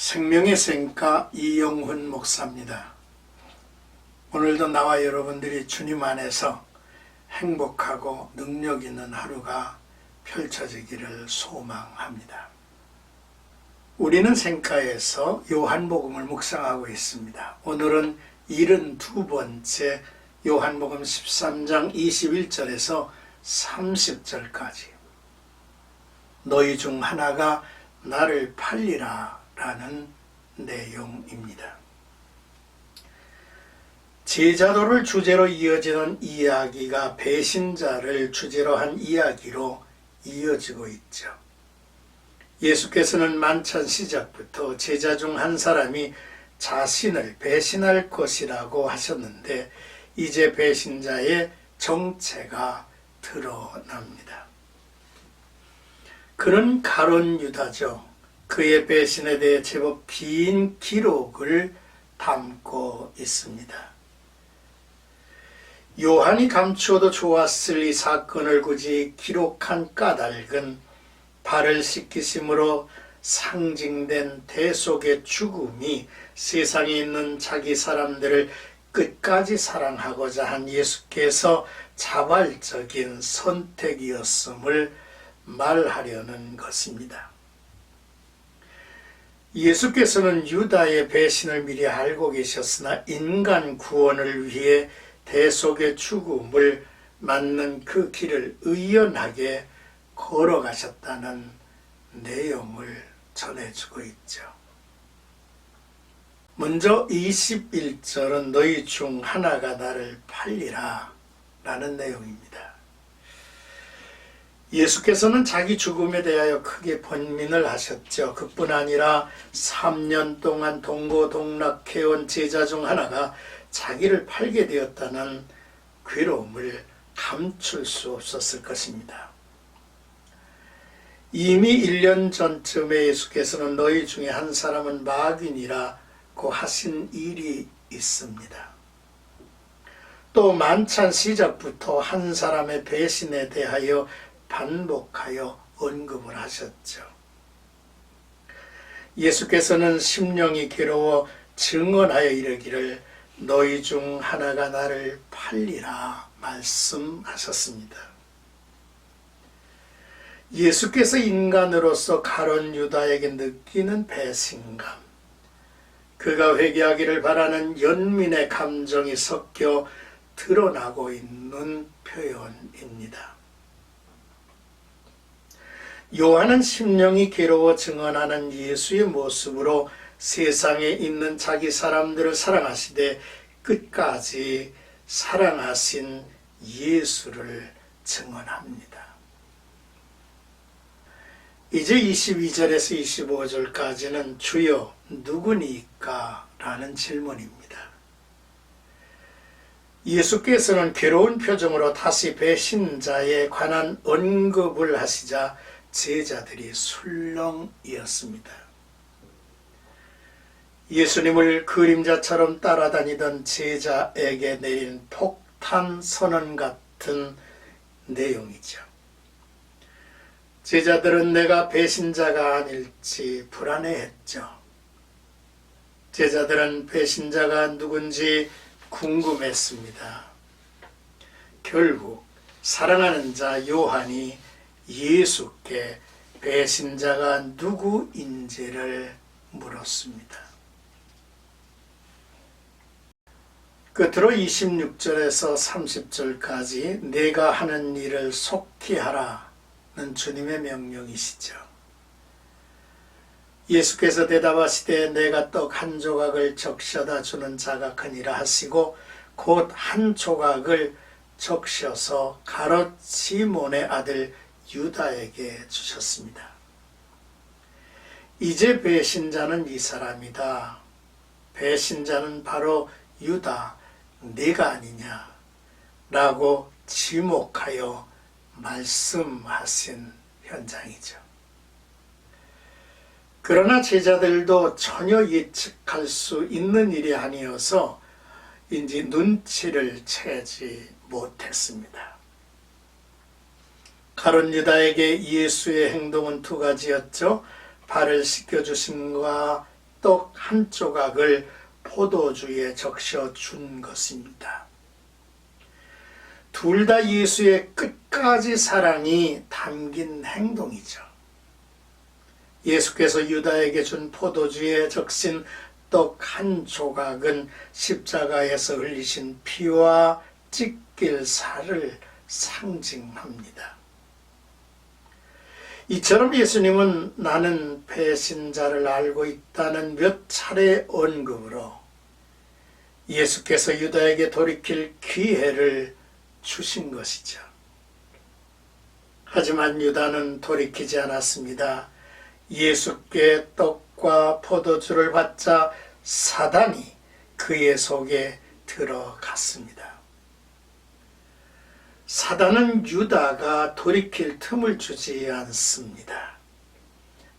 생명의 생가 이영훈 목사입니다. 오늘도 나와 여러분들이 주님 안에서 행복하고 능력 있는 하루가 펼쳐지기를 소망합니다. 우리는 생가에서 요한복음을 묵상하고 있습니다. 오늘은 72번째 요한복음 13장 21절에서 30절까지 너희 중 하나가 나를 팔리라 라는 내용입니다. 제자도를 주제로 이어지는 이야기가 배신자를 주제로 한 이야기로 이어지고 있죠. 예수께서는 만찬 시작부터 제자 중 한 사람이 자신을 배신할 것이라고 하셨는데 이제 배신자의 정체가 드러납니다. 그는 가론 유다죠. 그의 배신에 대해 제법 긴 기록을 담고 있습니다. 요한이 감추어도 좋았을 이 사건을 굳이 기록한 까닭은 발을 씻기심으로 상징된 대속의 죽음이 세상에 있는 자기 사람들을 끝까지 사랑하고자 한 예수께서 자발적인 선택이었음을 말하려는 것입니다. 예수께서는 유다의 배신을 미리 알고 계셨으나 인간 구원을 위해 대속의 죽음을 맞는 그 길을 의연하게 걸어가셨다는 내용을 전해주고 있죠. 먼저 21절은 너희 중 하나가 나를 팔리라 라는 내용입니다. 예수께서는 자기 죽음에 대하여 크게 번민을 하셨죠. 그뿐 아니라 3년 동안 동고동락해온 제자 중 하나가 자기를 팔게 되었다는 괴로움을 감출 수 없었을 것입니다. 이미 1년 전쯤에 예수께서는 너희 중에 한 사람은 마귀니라고 하신 일이 있습니다. 또 만찬 시작부터 한 사람의 배신에 대하여 반복하여 언급을 하셨죠. 예수께서는 심령이 괴로워 증언하여 이르기를 너희 중 하나가 나를 팔리라 말씀하셨습니다. 예수께서 인간으로서 가론 유다에게 느끼는 배신감, 그가 회개하기를 바라는 연민의 감정이 섞여 드러나고 있는 표현입니다. 요한은 심령이 괴로워 증언하는 예수의 모습으로 세상에 있는 자기 사람들을 사랑하시되 끝까지 사랑하신 예수를 증언합니다. 이제 22절에서 25절까지는 주여 누구니까? 라는 질문입니다. 예수께서는 괴로운 표정으로 다시 배신자에 관한 언급을 하시자 제자들이 술렁이었습니다. 예수님을 그림자처럼 따라다니던 제자에게 내린 폭탄 선언 같은 내용이죠. 제자들은 내가 배신자가 아닐지 불안해했죠. 제자들은 배신자가 누군지 궁금했습니다. 결국 사랑하는 자 요한이 예수께 배신자가 누구인지를 물었습니다. 끝으로 26절에서 30절까지 내가 하는 일을 속히 하라는 주님의 명령이시죠. 예수께서 대답하시되 내가 떡 한 조각을 적셔다 주는 자가 크니라 하시고 곧 한 조각을 적셔서 가롯 시몬의 아들 유다에게 주셨습니다. 이제 배신자는 이 사람이다. 배신자는 바로 유다, 네가 아니냐. 라고 지목하여 말씀하신 현장이죠. 그러나 제자들도 전혀 예측할 수 있는 일이 아니어서 인지 눈치를 채지 못했습니다. 가론 유다에게 예수의 행동은 두 가지였죠. 발을 씻겨주심과 떡 한 조각을 포도주에 적셔 준 것입니다. 둘 다 예수의 끝까지 사랑이 담긴 행동이죠. 예수께서 유다에게 준 포도주에 적신 떡 한 조각은 십자가에서 흘리신 피와 찢길 살을 상징합니다. 이처럼 예수님은 나는 배신자를 알고 있다는 몇 차례 언급으로 예수께서 유다에게 돌이킬 기회를 주신 것이죠. 하지만 유다는 돌이키지 않았습니다. 예수께 떡과 포도주를 받자 사단이 그의 속에 들어갔습니다. 사단은 유다가 돌이킬 틈을 주지 않습니다.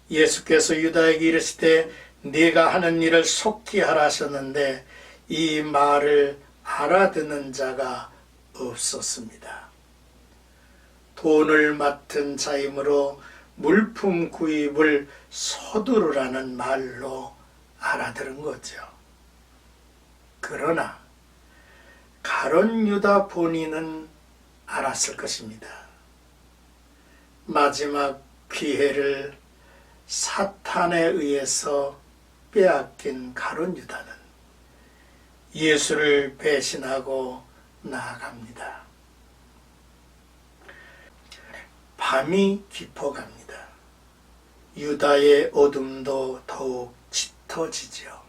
예수께서 유다에게 이르시되 네가 하는 일을 속히 하라 하셨는데 이 말을 알아듣는 자가 없었습니다. 돈을 맡은 자이므로 물품 구입을 서두르라는 말로 알아들은 거죠. 그러나 가론 유다 본인은 알았을 것입니다. 마지막 기회를 사탄에 의해서 빼앗긴 가론 유다는 예수를 배신하고 나아갑니다. 밤이 깊어갑니다. 유다의 어둠도 더욱 짙어지죠.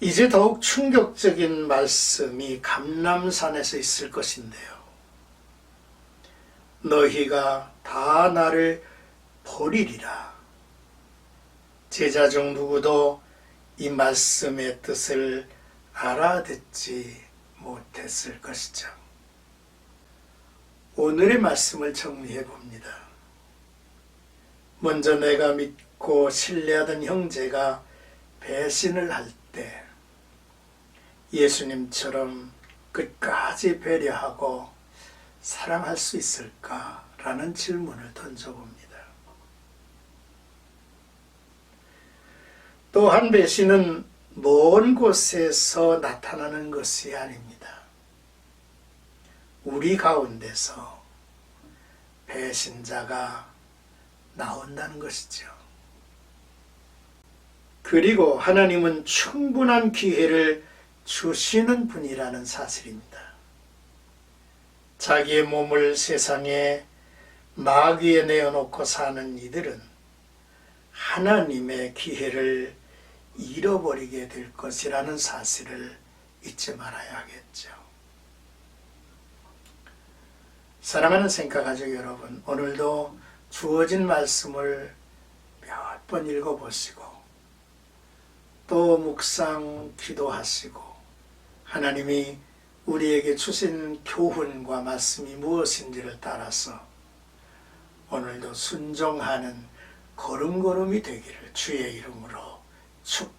이제 더욱 충격적인 말씀이 감남산에서 있을 것인데요. 너희가 다 나를 버리리라. 제자 중 누구도 이 말씀의 뜻을 알아듣지 못했을 것이죠. 오늘의 말씀을 정리해 봅니다. 먼저 내가 믿고 신뢰하던 형제가 배신을 할 때 예수님처럼 끝까지 배려하고 사랑할 수 있을까라는 질문을 던져봅니다. 또한 배신은 먼 곳에서 나타나는 것이 아닙니다. 우리 가운데서 배신자가 나온다는 것이죠. 그리고 하나님은 충분한 기회를 주시는 분이라는 사실입니다. 자기의 몸을 세상에 마귀에 내어놓고 사는 이들은 하나님의 기회를 잃어버리게 될 것이라는 사실을 잊지 말아야 하겠죠. 사랑하는 생각가족 여러분, 오늘도 주어진 말씀을 몇 번 읽어보시고 또 묵상 기도하시고 하나님이 우리에게 주신 교훈과 말씀이 무엇인지를 따라서 오늘도 순종하는 걸음걸음이 되기를 주의 이름으로 축복합니다.